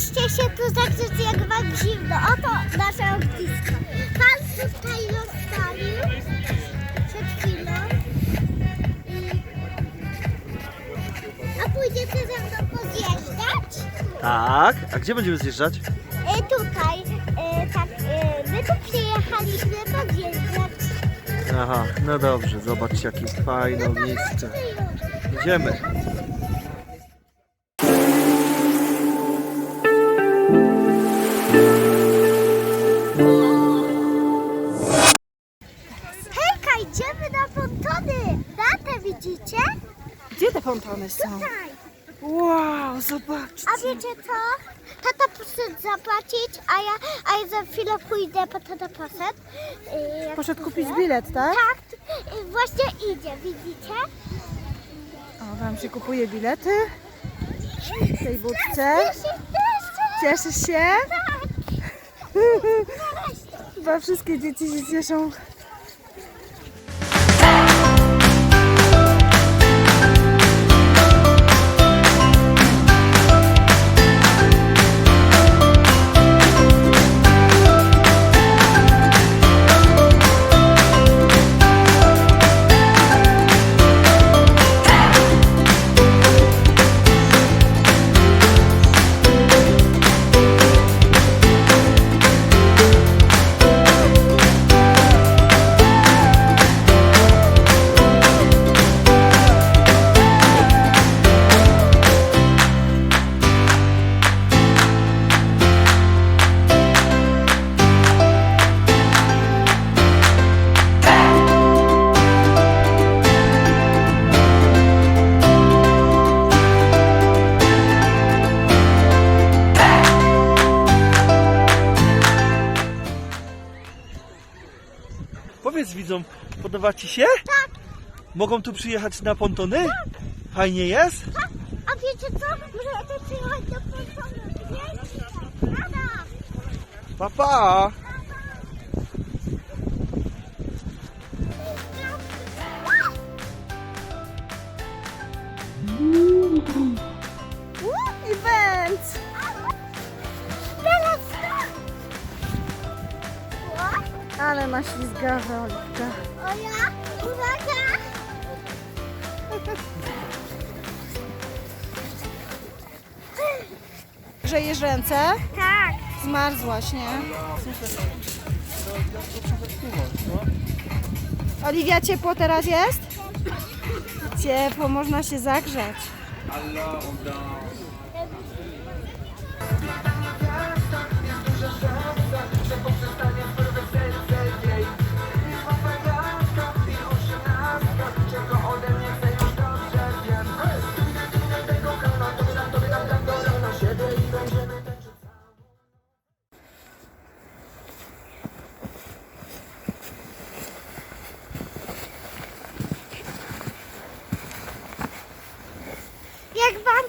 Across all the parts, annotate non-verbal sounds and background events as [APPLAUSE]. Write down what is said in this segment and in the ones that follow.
bierzcie się tu zagrzeć jak wam zimno. Oto nasze ognisko. Pan tutaj rozpalił przed chwilą. I... A pójdziecie ze mną pozjeżdżać? Tak. A gdzie będziemy zjeżdżać? E, tutaj, e, tak, e, my tu przyjechaliśmy pozjeżdżać. Aha, no dobrze, zobaczcie jakie fajne miejsce. Idziemy. Fontany są? Wow, zobaczcie. A wiecie co? Tata poszedł zapłacić, a ja, a ja za chwilę pójdę, po tata poszedł. Jak Poszedł pójdę. kupić bilet, tak? Tak, właśnie idzie, widzicie? O, tam się kupuje bilety w tej budce. Cieszysz się? Tak. [LAUGHS] Chyba wszystkie dzieci się cieszą. Powiedz widzom, podoba Ci się? Tak. Mogą tu przyjechać na pontony? Fajnie jest? A wiecie co? Możemy przyjechać do pontonu. Wiecie? Rada. Pa, pa. Event! Ale ma ślizgawe, Oliwka. O ja? Uwaga! Grzejesz ręce? Tak. Zmarzłaś, nie? Oliwia, ciepło teraz jest? Ciepło, można się zagrzać.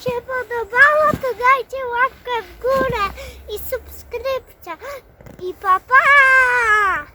Się podobało, to dajcie łapkę w górę i subskrypcja. I pa pa!